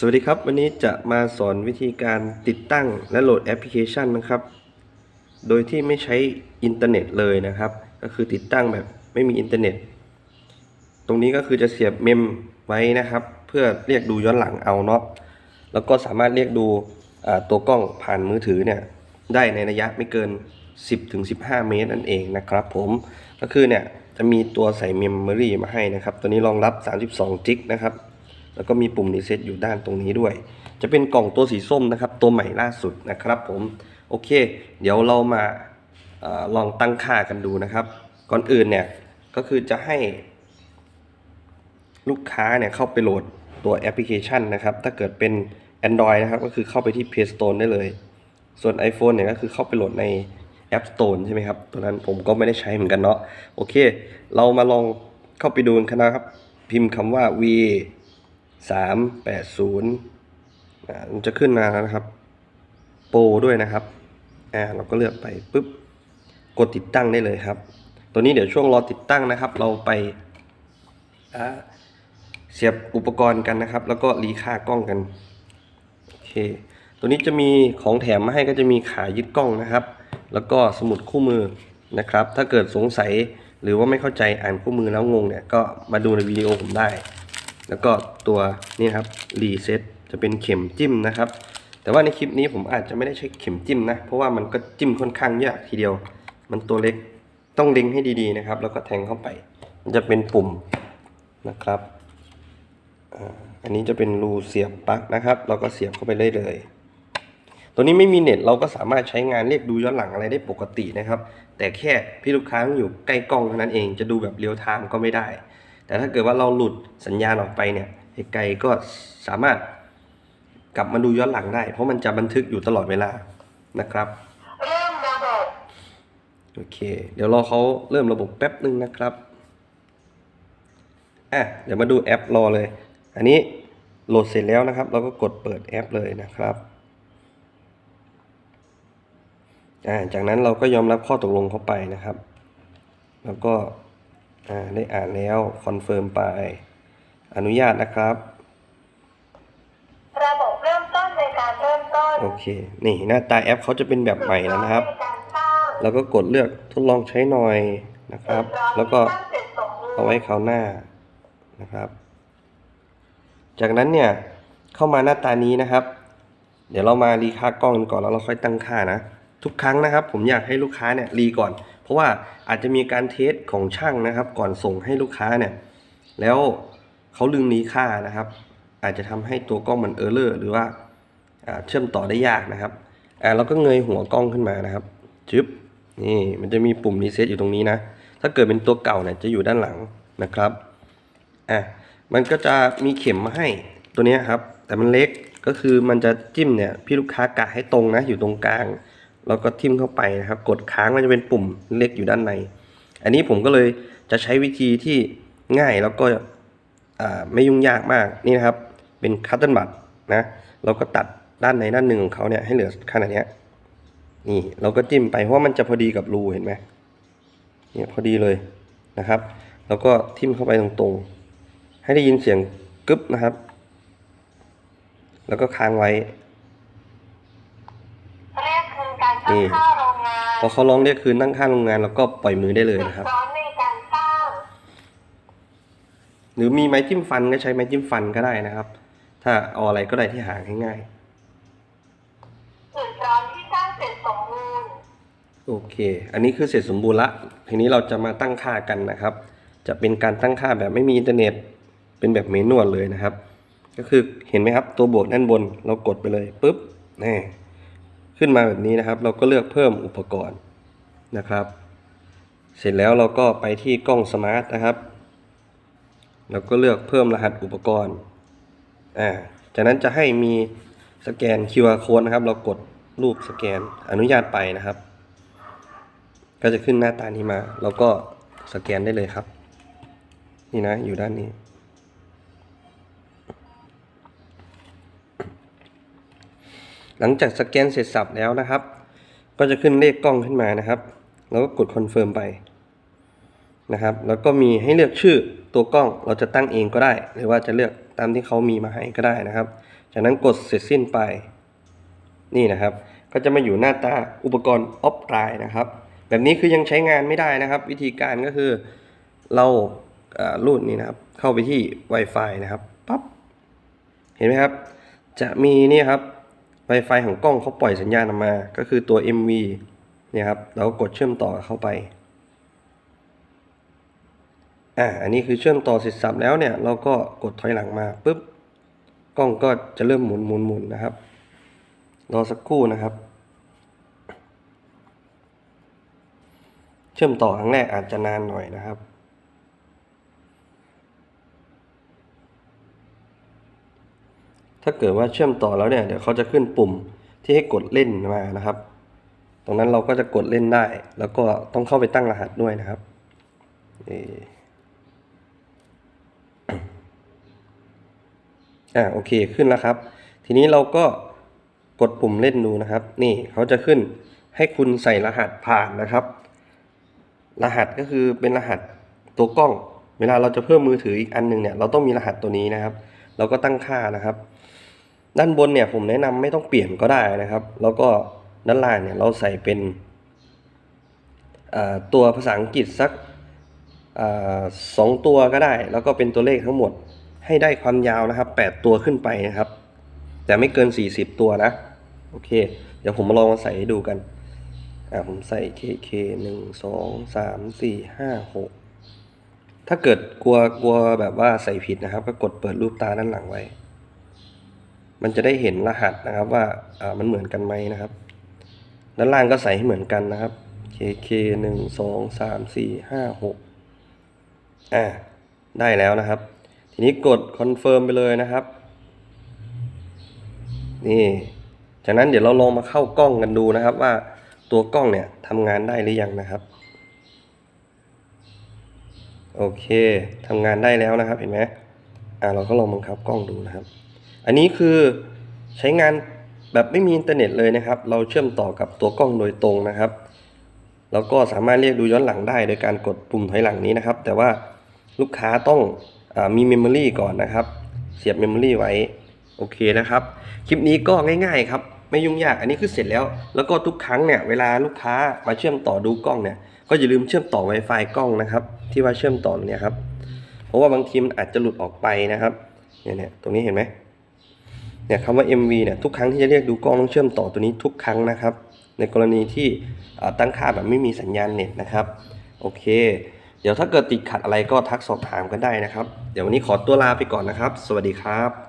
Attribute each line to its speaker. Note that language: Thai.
Speaker 1: สวัสดีครับ วันนี้จะมาสอนวิธีการติดตั้งและโหลดแอปพลิเคชันนะครับ โดยที่ไม่ใช้อินเทอร์เน็ตเลยนะครับ ก็คือติดตั้งแบบไม่มีอินเทอร์เน็ต ตรงนี้ก็คือจะเสียบเมมไว้นะครับ เพื่อเรียกดูย้อนหลังเอาเนาะแล้วก็สามารถเรียกดูตัวกล้องผ่านมือถือเนี่ยได้ในระยะไม่เกิน 10-15 เมตรนั่นเองนะครับ ผมก็คือเนี่ยจะมีตัวใส่เมมโมรีมาให้นะครับ ตัวนี้รองรับ 32 จิกนะครับ แล้วก็มีปุ่มรีเซ็ตอยู่ด้านตรงนี้ด้วย จะเป็นกล่องตัวสีส้มนะครับ ตัวใหม่ล่าสุดนะครับผม โอเค เดี๋ยวเรามาอลองตั้งค่ากันดูนะครับ ก่อนอื่นเนี่ยก็คือจะให้ ลูกค้าเนี่ยเข้าไปโหลดตัวแอปพลิเคชันนะครับ ถ้าเกิดเป็น Android นะครับ ก็คือเข้าไปที่ Play Store ได้เลย ส่วน iPhone เนี่ยก็คือเข้าไปโหลดใน App Store ใช่ไหมครับ ตัวนั้นผมก็ไม่ได้ใช้เหมือนกันเนาะ โอเค เรามาลองเข้าไปดูกันนะครับ พิมพ์คำว่า v 3 8 0อ่ามันจะขึ้นมาแล้วนะครับ โปรด้วยนะครับอ่าเราก็เลือกไปปุ๊บกดติดตั้งได้เลยครับ ตัวนี้เดี๋ยวช่วงรอติดตั้งนะครับ เราไปเสียบอุปกรณ์กันนะครับ แล้วก็รีค่ากล้องกันโอเค ตัวนี้จะมีของแถมมาให้ก็จะมีขายึดกล้องนะครับ แล้วก็สมุดคู่มือนะครับ ถ้าเกิดสงสัยหรือว่าไม่เข้าใจอ่านคู่มือแล้วงงเนี่ยก็มาดูในวิดีโอผมได้ แล้วก็ตัวนี่ครับรีเซ็ตจะเป็นเข็มจิ้มนะครับ แต่ว่าในคลิปนี้ผมอาจจะไม่ได้ใช้เข็มจิ้มนะ เพราะว่ามันก็จิ้มค่อนข้างยากทีเดียว มันตัวเล็กต้องเล็งให้ดีๆนะครับ แล้วก็แทงเข้าไป มันจะเป็นปุ่มนะครับอันนี้จะเป็นรูเสียบปลั๊กนะครับ เราก็เสียบเข้าไปได้เลย ตัวนี้ไม่มีเน็ตเราก็สามารถใช้งานเรียกดูย้อนหลังอะไรได้ปกตินะครับ แต่แค่พี่ลูกค้าอยู่ใกล้กล้องเท่านั้นเอง จะดูแบบเรียลไทม์ก็ไม่ได้ แต่ถ้าเกิดว่าเราหลุดสัญญาณออกไปเนี่ยไกลก็สามารถกลับมาดูย้อนหลังได้ เพราะมันจะบันทึกอยู่ตลอดเวลานะครับ
Speaker 2: เริ่มระบบ
Speaker 1: โอเค เดี๋ยวรอเขาเริ่มระบบแป๊บหนึ่งนะครับอะเดี๋ยวมาดูแอปรอเลย อันนี้โหลดเสร็จแล้วนะครับ เราก็กดเปิดแอปเลยนะครับอ่าจากนั้นเราก็ยอมรับข้อตกลงเข้าไปนะครับ แล้วก็ ได้อ่านแล้วคอนเฟิร์มไป อนุญาตนะครับ
Speaker 2: ระบบเริ่มต้นในการเริ่มต้น
Speaker 1: โอเค นี่หน้าตาแอปเขาจะเป็นแบบใหม่แล้วนะครับ
Speaker 2: ในการสร้าง
Speaker 1: แล้วก็กดเลือกทดลองใช้หน่อยนะครับ แล้วก็
Speaker 2: สร้างเสร็จสมบูรณ์
Speaker 1: เอาไว้คราวหน้านะครับ จากนั้นเนี่ยเข้ามาหน้าตานี้นะครับ เดี๋ยวเรามารีค่ากล้องกันก่อนแล้วเราค่อยตั้งค่านะ ทุกครั้งนะครับ ผมอยากให้ลูกค้าเนี่ยรีก่อน เพราะว่าอาจจะมีการเทสของช่างนะครับ ก่อนส่งให้ลูกค้าเนี่ย แล้วเขาลืมรีค่านะครับ อาจจะทำให้ตัวกล้องมันเออร์เลอร์หรือว่าเชื่อมต่อได้ยากนะครับอ่าเราก็เงยหัวกล้องขึ้นมานะครับจึ๊บนี่มันจะมีปุ่มรีเซ็ตอยู่ตรงนี้นะ ถ้าเกิดเป็นตัวเก่าเนี่ยจะอยู่ด้านหลังนะครับอะมันก็จะมีเข็มมาให้ตัวนี้ครับ แต่มันเล็กก็คือมันจะจิ้มเนี่ยพี่ลูกค้ากะให้ตรงนะอยู่ตรงกลาง แล้วก็ทิ่มเข้าไปนะครับ กดค้างมันจะเป็นปุ่มเล็กอยู่ด้านใน อันนี้ผมก็เลยจะใช้วิธีที่ง่ายแล้วก็ไม่ยุ่งยากมากนี่นะครับ เป็นคัตเติลบัตนะเราก็ตัดด้านในด้านหนึ่งของเขาเนี่ยให้เหลือขนาดนี้นี่เราก็จิ้มไปเพราะามันจะพอดีกับรูเห็นไหมเนี่ยพอดีเลยนะครับ แล้วก็ทิ่มเข้าไปตรงๆ ให้ได้ยินเสียงกึ๊บนะครับ แล้วก็ค้างไว้
Speaker 2: เรียกคื นี่
Speaker 1: พอเขาร้องเรียกคืนนั่งข้างโรงงานเราก็ปล่อยมือได้เลยนะครับ หรือมีไม้จิ้มฟันก็ใช้ไม้จิ้มฟันก็ได้นะครับ ถ้าเอาอะไรก็ได้ที่หาง่าย
Speaker 2: จุดร้อนที่สร้งเสร็จสมบูรณ์
Speaker 1: ๆโอเค อันนี้คือเสร็จสมบูรณ์ละทีนี้เราจะมาตั้งค่ากันนะครับ จะเป็นการตั้งค่าแบบไม่มีอินเทอร์เน็ตเป็นแบบเมนวลเลยนะครับ ก็คือเห็นไหมครับตัวบวกด้านบนเรากดไปเลยปุ๊บนี่ ขึ้นมาแบบนี้นะครับ เราก็เลือกเพิ่มอุปกรณ์นะครับ เสร็จแล้วเราก็ไปที่กล้องสมาร์ทนะครับ เราก็เลือกเพิ่มรหัสอุปกรณ์อ่าจากนั้นจะให้มีสแกน QR code นะครับ เรากดรูปสแกนอนุญาตไปนะครับ ก็จะขึ้นหน้าตานี้มา เราก็สแกนได้เลยครับ นี่นะอยู่ด้านนี้ หลังจากสแกนเสร็จสับแล้วนะครับ ก็จะขึ้นเลขกล้องขึ้นมานะครับ แล้วก็กดคอนเฟิร์มไปนะครับ แล้วก็มีให้เลือกชื่อตัวกล้องเราจะตั้งเองก็ได้ หรือว่าจะเลือกตามที่เขามีมาให้ก็ได้นะครับ จากนั้นกดเสร็จสิ้นไป นี่นะครับ ก็จะมาอยู่หน้าตาอุปกรณ์ออฟไลน์นะครับ แบบนี้คือยังใช้งานไม่ได้นะครับ วิธีการก็คือเราเอ่อรูดนี่นะครับ เข้าไปที่ Wi-Fi นะครับปั๊บเห็นไหมครับ จะมีนี่ครับ Wi-Fi ของกล้องเขาปล่อยสัญญาณออกมา ก็คือตัว MV เนี่ยครับ เราก็กดเชื่อมต่อเข้าไปอ่าอันนี้คือเชื่อมต่อเสร็จสับแล้วเนี่ย เราก็กดถอยหลังมาปุ๊บกล้องก็จะเริ่มหมุนหมุนหมุนนะครับ รอสักครู่นะครับ เชื่อมต่อครั้งแรกอาจจะนานหน่อยนะครับ ถ้าเกิดว่าเชื่อมต่อแล้วเนี่ยเดี๋ยวเขาจะขึ้นปุ่มที่ให้กดเล่นมานะครับ ตรงนั้นเราก็จะกดเล่นได้ แล้วก็ต้องเข้าไปตั้งรหัสด้วยนะครับอ่าโอเคขึ้นแล้วครับ ทีนี้เราก็กดปุ่มเล่นดูนะครับ นี่เขาจะขึ้นให้คุณใส่รหัสผ่านนะครับ รหัสก็คือเป็นรหัสตัวกล้อง เวลาเราจะเพิ่มมือถืออีกอันหนึ่งเนี่ยเราต้องมีรหัสตัวนี้นะครับ เราก็ตั้งค่านะครับ ด้านบนเนี่ยผมแนะนำไม่ต้องเปลี่ยนก็ได้นะครับ แล้วก็ด้านล่างเนี่ยเราใส่เป็นตัวภาษาอังกฤษสักอสองตัวก็ได้ แล้วก็เป็นตัวเลขทั้งหมดให้ได้ความยาวนะครับแปดตัวขึ้นไปนะครับ แต่ไม่เกินสี่สิบตัวนะ โอเค เดี๋ยวผมมาลองมาใส่ให้ดูกันอ่าผมใส่ KK หนึ่งสองสามสี่ห้าหกถ้าเกิดกลัวกลัวแบบว่าใส่ผิดนะครับ ก็กดเปิดรูปตาด้านหลังไว้ มันจะได้เห็นรหัสนะครับว่าอ่ามันเหมือนกันไหมนะครับ ด้านล่างก็ใส่ให้เหมือนกันนะครับ KK หนึ่งสองสามสี่ห้าหกอ่าได้แล้วนะครับ ทีนี้กดคอนเฟิร์มไปเลยนะครับ นี่ จากนั้นเดี๋ยวเราลองมาเข้ากล้องกันดูนะครับ ว่าตัวกล้องเนี่ยทำงานได้หรือยังนะครับ โอเคทำงานได้แล้วนะครับเห็นไหมอ่าเราก็ลองบังคับกล้องดูนะครับ อันนี้คือใช้งานแบบไม่มีอินเทอร์เน็ตเลยนะครับ เราเชื่อมต่อกับตัวกล้องโดยตรงนะครับ แล้วก็สามารถเรียกดูย้อนหลังได้โดยการกดปุ่มถอยหลังนี้นะครับ แต่ว่าลูกค้าต้องอมีเมมโมรีก่อนนะครับ เสียบเมมโมรีไว้ โอเคนะครับ คลิปนี้ก็ง่ายๆครับ ไม่ยุ่งยาก อันนี้คือเสร็จแล้ว แล้วก็ทุกครั้งเนี่ย เวลาลูกค้ามาเชื่อมต่อดูกล้องเนี่ย ก็อย่าลืมเชื่อมต่อ Wi-Fi กล้องนะครับ ที่ว่าเชื่อมต่อเนี่ยครับ เพราะว่าบางทีมันอาจจะหลุดออกไปนะครับ เนี่ยเนี่ยตรงนี้เห็นไหม เนี่ยคำว่า MV เนี่ยทุกครั้งที่จะเรียกดูกล้องต้องเชื่อมต่อตัวนี้ทุกครั้งนะครับ ในกรณีที่ตั้งค่าแบบไม่มีสัญญาณเน็ตนะครับโอเค เดี๋ยวถ้าเกิดติดขัดอะไรก็ทักสอบถามกันได้นะครับ เดี๋ยววันนี้ขอตัวลาไปก่อนนะครับ สวัสดีครับ